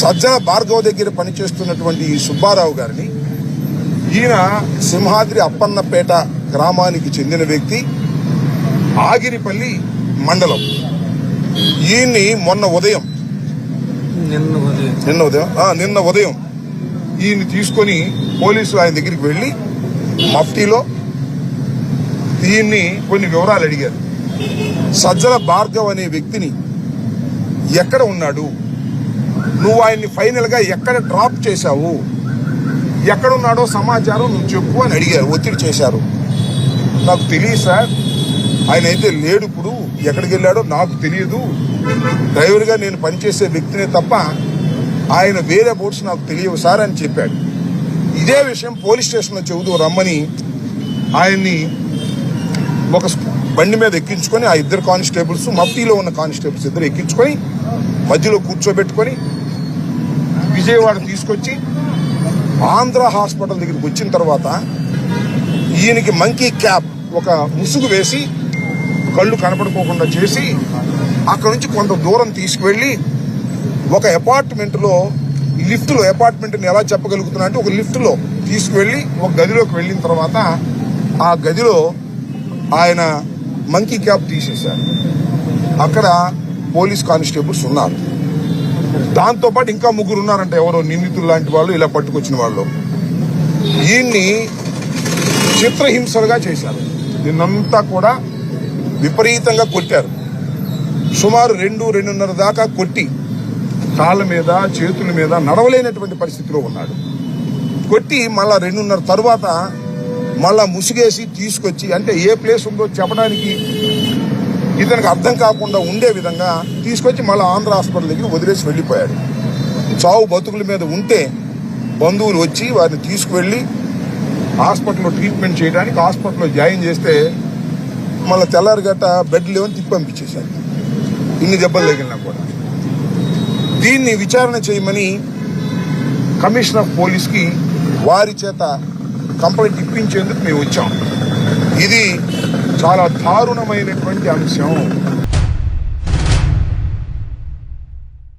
సజ్జల భార్గవ దగ్గర పనిచేస్తున్నటువంటి ఈ సుబ్బారావు గారిని ఈయన సింహాద్రి అప్పన్నపేట గ్రామానికి చెందిన వ్యక్తి ఆగిరిపల్లి మండలం. ఈయన్ని మొన్న ఉదయం నిన్న ఉదయం. నిన్న ఉదయం నిన్న ఉదయం ఈయన్ని తీసుకొని పోలీసులు ఆయన దగ్గరికి వెళ్ళి మఫ్టీలో ఈయన్ని కొన్ని వివరాలు అడిగారు. సజ్జల భార్గవ్ అనే వ్యక్తిని ఎక్కడ ఉన్నాడు? నువ్వు ఆయన్ని ఫైనల్గా ఎక్కడ డ్రాప్ చేశావు? ఎక్కడున్నాడో సమాచారం నువ్వు చెప్పు అని అడిగారు ఒత్తిడి చేశారు. నాకు తెలియదు సార్. ఆయన అయితే లేడు ఇప్పుడు. ఎక్కడికి వెళ్ళాడో నాకు తెలియదు. డ్రైవర్గా నేను పనిచేసే వ్యక్తినే తప్ప ఆయన వేరే బోట్స్ నాకు తెలియవు సార్ అని చెప్పాడు. ఇదే విషయం పోలీస్ స్టేషన్లో చెబుతూ రమ్మని ఆయన్ని ఒక బండి మీద ఎక్కించుకొని ఆ ఇద్దరు కానిస్టేబుల్స్ మఫ్టీలో ఉన్న కానిస్టేబుల్స్ ఇద్దరు ఎక్కించుకొని మధ్యలో కూర్చోబెట్టుకొని విజయవాడ తీసుకొచ్చి ఆంధ్ర హాస్పిటల్ దగ్గరికి వచ్చిన తర్వాత ఈయనకి మంకీ క్యాప్ ఒక ముసుగు వేసి కళ్ళు కనపడుకోకుండా చేసి అక్కడ నుంచి కొంత దూరం తీసుకువెళ్ళి ఒక అపార్ట్మెంట్లో లిఫ్ట్లో అపార్ట్మెంట్ని ఎలా చెప్పగలుగుతున్నా అంటే ఒక లిఫ్ట్లో తీసుకువెళ్ళి ఒక గదిలోకి వెళ్ళిన తర్వాత ఆ గదిలో ఆయన మంకీ క్యాప్ తీసేశారు. అక్కడ పోలీస్ కానిస్టేబుల్స్ ఉన్నారు. దాంతోపాటు ఇంకా ముగ్గురు ఉన్నారంట. ఎవరో నిందితులు లాంటి వాళ్ళు ఇలా పట్టుకొచ్చిన వాళ్ళు. దీన్ని చిత్రహింసలుగా చేశారు. నిన్నంతా కూడా విపరీతంగా కొట్టారు. సుమారు రెండు రెండున్నర దాకా కొట్టి కాళ్ళ మీద చేతుల మీద నడవలేనటువంటి పరిస్థితిలో ఉన్నాడు. కొట్టి మళ్ళా రెండున్నర తర్వాత మళ్ళా ముసిగేసి తీసుకొచ్చి అంటే ఏ ప్లేస్ ఉందో చెప్పడానికి ఇతనికి అర్థం కాకుండా ఉండే విధంగా తీసుకొచ్చి మళ్ళీ ఆంధ్ర హాస్పిటల్ దగ్గర వదిలేసి వెళ్ళిపోయాడు. చావు బతుకుల మీద ఉంటే బంధువులు వచ్చి వారిని తీసుకువెళ్ళి హాస్పిటల్లో ట్రీట్మెంట్ చేయడానికి హాస్పిటల్లో జాయిన్ చేస్తే మళ్ళీ తెల్లారిగట్ట బెడ్ లేవని తిప్పి పంపించేశారు. ఇన్ని దెబ్బలు తగిలినా కూడా. దీన్ని విచారణ చేయమని కమిషనర్ ఆఫ్ పోలీస్కి వారి చేత కంప్లైంట్ ఇప్పించేందుకు మేము వచ్చాం. ఇది చాలా దారుణమైనటువంటి అంశం.